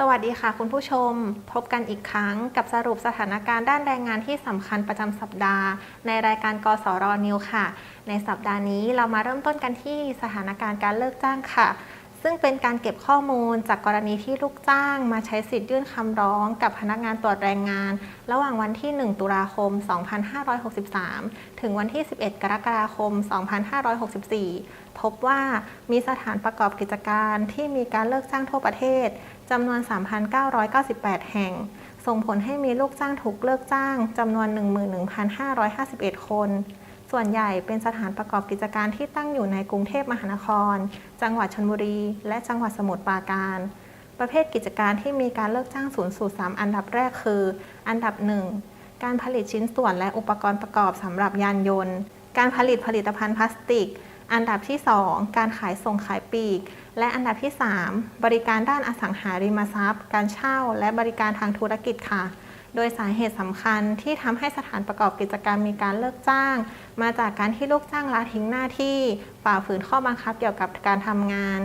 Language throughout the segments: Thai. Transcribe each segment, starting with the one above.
สวัสดีค่ะคุณผู้ชม พบกันอีกครั้งกับสรุปสถานการณ์ด้านแรงงานที่สำคัญประจำสัปดาห์ ในรายการกสรนิวค่ะ ในสัปดาห์นี้เรามาเริ่มต้นกันที่สถานการณ์การเลิกจ้างค่ะ ซึ่งเป็นการเก็บข้อมูลจากกรณีที่ลูกจ้าง มาใช้สิทธิ์ยื่นคำร้องกับพนักงานตรวจแรงงาน ระหว่างวันที่ 1 ตุลาคม 2563 ถึงวันที่ 11 กรกฎาคม 2564 พบว่ามีสถานประกอบกิจการที่มีการเลิกจ้างทั่วประเทศจำนวน 3,998 แห่ง ส่งผลให้มีลูกจ้างถูกเลิกจ้างจำนวน 11,551 คน ส่วนใหญ่เป็นสถานประกอบกิจการที่ตั้งอยู่ในกรุงเทพมหานคร จังหวัดชลบุรี และจังหวัดสมุทรปราการ ประเภทกิจการที่มีการเลิกจ้างสูงสุด3อันดับแรกคือ อันดับ 1 การผลิตชิ้นส่วนและอุปกรณ์ประกอบสำหรับยานยนต์ การผลิตผลิตภัณฑ์พลาสติก อันดับที่ 2 การขายส่งขายปลีก และอันดับที่ 3 บริการด้านอสังหาริมทรัพย์ การเช่า และบริการทางธุรกิจค่ะ โดยสาเหตุสำคัญที่ทำให้สถานประกอบกิจการมีการเลิกจ้าง มาจากการที่ลูกจ้างละทิ้งหน้าที่ฝ่าฝืนข้อบังคับเกี่ยวกับการทำงาน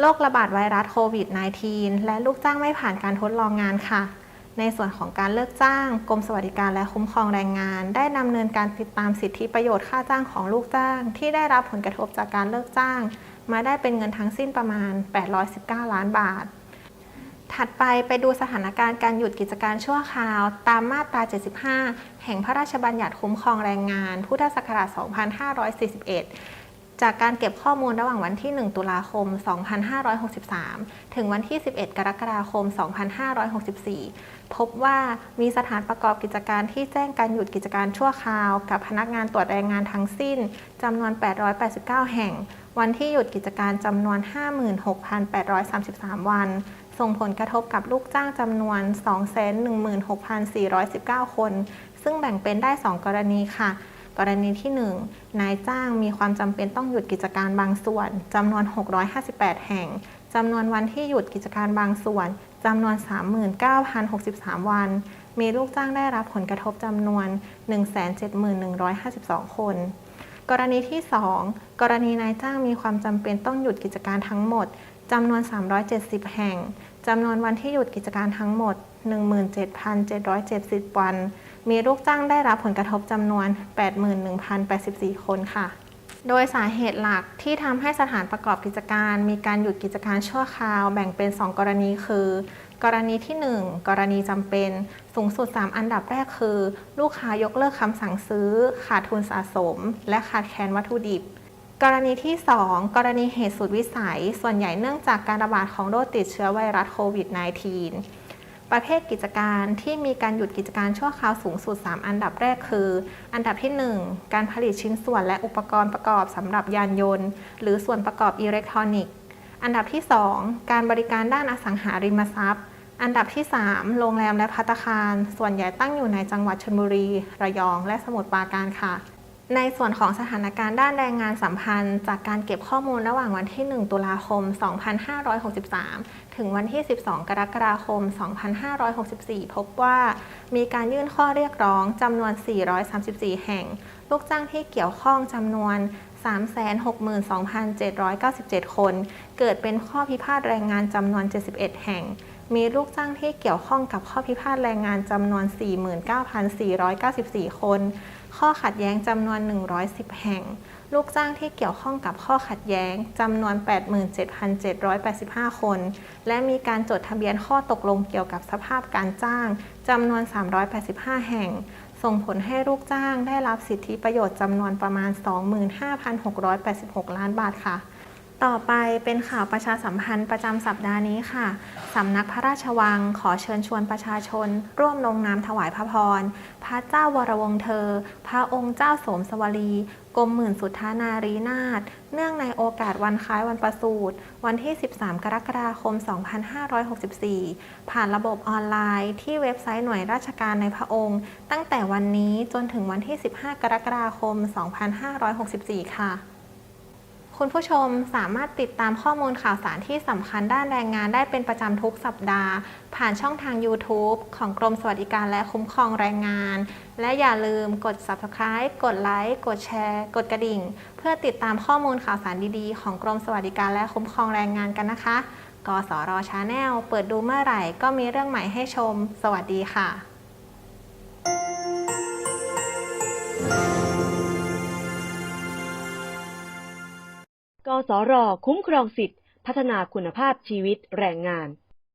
โรคระบาดไวรัสโควิด -19 และลูกจ้างไม่ผ่านการทดลองงานค่ะ ในส่วนของการเลิกจ้าง กรมสวัสดิการและคุ้มครองแรงงาน ได้ดำเนินการติดตามสิทธิประโยชน์ค่าจ้างของลูกจ้าง ที่ได้รับผลกระทบจากการเลิกจ้าง มาได้เป็นเงินทั้งสิ้นประมาณ 819 ล้านบาท ถัดไปไปดูสถานการณ์การหยุดกิจการชั่วคราว ตามมาตรา 75 แห่งพระราชบัญญัติคุ้มครองแรงงาน พุทธศักราช 2541จากการเก็บข้อมูลระหว่างวันที่ 1 ตุลาคม 2563 ถึงวันที่ 11 กรกฎาคม 2564 พบว่ามีสถานประกอบกิจการที่แจ้งการหยุดกิจการชั่วคราว กับพนักงานตรวจแรงงานทั้งสิ้น จำนวน 889 แห่ง วันที่หยุดกิจการจำนวน 56,833 วันส่งผลกระทบกับลูกจ้างจำนวน 216,419 คน ซึ่งแบ่งเป็นได้ 2 กรณีค่ะ กรณีที่ 1 นายจ้างมีความจำเป็นต้องหยุดกิจการบางส่วนจำนวน 658 แห่งจำนวนวันที่หยุดกิจการบางส่วนจำนวน 39,063 วัน มีลูกจ้างได้รับผลกระทบจำนวน 171,152 คนกรณีที่ 2 กรณีนายจ้างมีความจำเป็นต้องหยุดกิจการทั้งหมด จำนวน 370 แห่ง จำนวนวันที่หยุดกิจการทั้งหมด 17,770 วัน มีลูกจ้างได้รับผลกระทบจำนวน 81,084 คนค่ะ โดยสาเหตุหลักที่ทำให้สถานประกอบกิจการ มีการหยุดกิจการชั่วคราวแบ่งเป็น 2 กรณีคือกรณีที่ 1 กรณีจำเป็น สูงสุด 3 อันดับแรกคือ ลูกค้ายกเลิกคำสั่งซื้อ ขาดทุนสะสม และขาดแคลนวัตถุดิบ กรณีที่ 2 กรณีเหตุสุดวิสัย ส่วนใหญ่เนื่องจากการระบาดของโรคติดเชื้อไวรัสโควิด -19 ประเภทกิจการที่มีการหยุดกิจการชั่วคราวสูงสุด 3 อันดับแรกคือ อันดับที่ 1 การผลิตชิ้นส่วนและอุปกรณ์ประกอบสำหรับยานยนต์ หรือส่วนประกอบอิเล็กทรอนิกส์ อันดับที่ 2 การบริการด้านอสังหาริมทรัพย์ อันดับที่ 3 โรงแรมและภัตตาคาร ส่วนใหญ่ตั้งอยู่ในจังหวัดชลบุรี ระยอง และสมุทรปราการค่ะ ในส่วนของสถานการณ์ด้านแรงงานสัมพันธ์ จากการเก็บข้อมูลระหว่างวันที่ 1 ตุลาคม 2563 ถึงวันที่ 12 กรกฎาคม 2564 พบว่า มีการยื่นข้อเรียกร้องจำนวน 434 แห่ง ลูกจ้างที่เกี่ยวข้องจำนวน 362,797 คน เกิดเป็นข้อพิพาทแรงงานจำนวน 71 แห่ง มีลูกจ้างที่เกี่ยวข้องกับข้อพิพาทแรงงานจำนวน 49,494 คน ข้อขัดแย้งจำนวน 110 แห่ง ลูกจ้างที่เกี่ยวข้องกับข้อขัดแย้งจำนวน 87,785 คน และมีการจดทะเบียนข้อตกลงเกี่ยวกับสภาพการจ้างจำนวน 385 แห่ง ส่งผลให้ลูกจ้างได้รับสิทธิประโยชน์จำนวนประมาณ 25,686 ล้านบาทค่ะ ต่อไปเป็นข่าวประชาสัมพันธ์ประจำสัปดาห์นี้ค่ะ สำนักพระราชวังขอเชิญชวนประชาชน ร่วมลงนามถวายพระพร พระเจ้าวรวงศ์เธอ พระองค์เจ้าโสมสวลีกรมหมื่นสุทธานารีนาถเนื่องในโอกาสวันคล้ายวันประสูติวันที่ 13 กรกฎาคม 2564 ผ่านระบบออนไลน์ที่เว็บไซต์หน่วยราชการในพระองค์ ตั้งแต่วันนี้จนถึงวันที่ 15 กรกฎาคม 2564 ค่ะ คุณผู้ชมสามารถติดตามข้อมูลข่าวสารที่สำคัญด้านแรงงานได้เป็นประจำทุกสัปดาห์ ผ่านช่องทาง YouTube ของกรมสวัสดิการและคุ้มครองแรงงาน และอย่าลืมกด Subscribe กดไลค์กดแชร์ กดกระดิ่ง เพื่อติดตามข้อมูลข่าวสารดีๆ ของกรมสวัสดิการและคุ้มครองแรงงานกันนะคะกสรชาแนลเปิดดูเมื่อไหร่ก็มีเรื่องใหม่ให้ชม สวัสดีค่ะ สร คุ้มครองสิทธิพัฒนาคุณภาพชีวิตแรงงาน